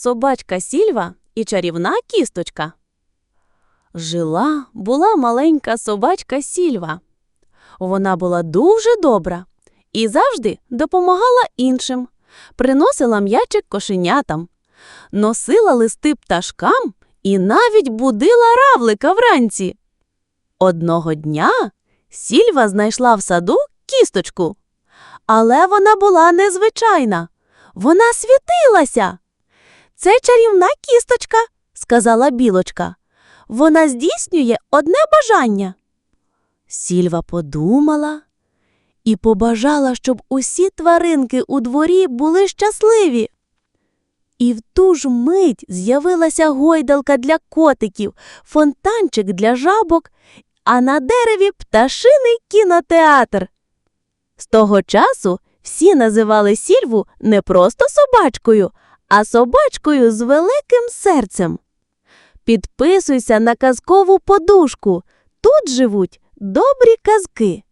Собачка Сільва і чарівна кісточка. Жила була маленька собачка Сільва. Вона була дуже добра і завжди допомагала іншим, приносила м'ячик кошенятам, носила листи пташкам і навіть будила равлика вранці. Одного дня Сільва знайшла в саду кісточку. Але вона була незвичайна. Вона світилася. Це чарівна кісточка, сказала білочка. Вона здійснює одне бажання. Сільва подумала і побажала, щоб усі тваринки у дворі були щасливі. І в ту ж мить з'явилася гойдалка для котиків, фонтанчик для жабок, а на дереві пташиний кінотеатр. З того часу всі називали сільву не просто собачкою, а собачкою з великим серцем. Підписуйся на казкову подушку. Тут живуть добрі казки.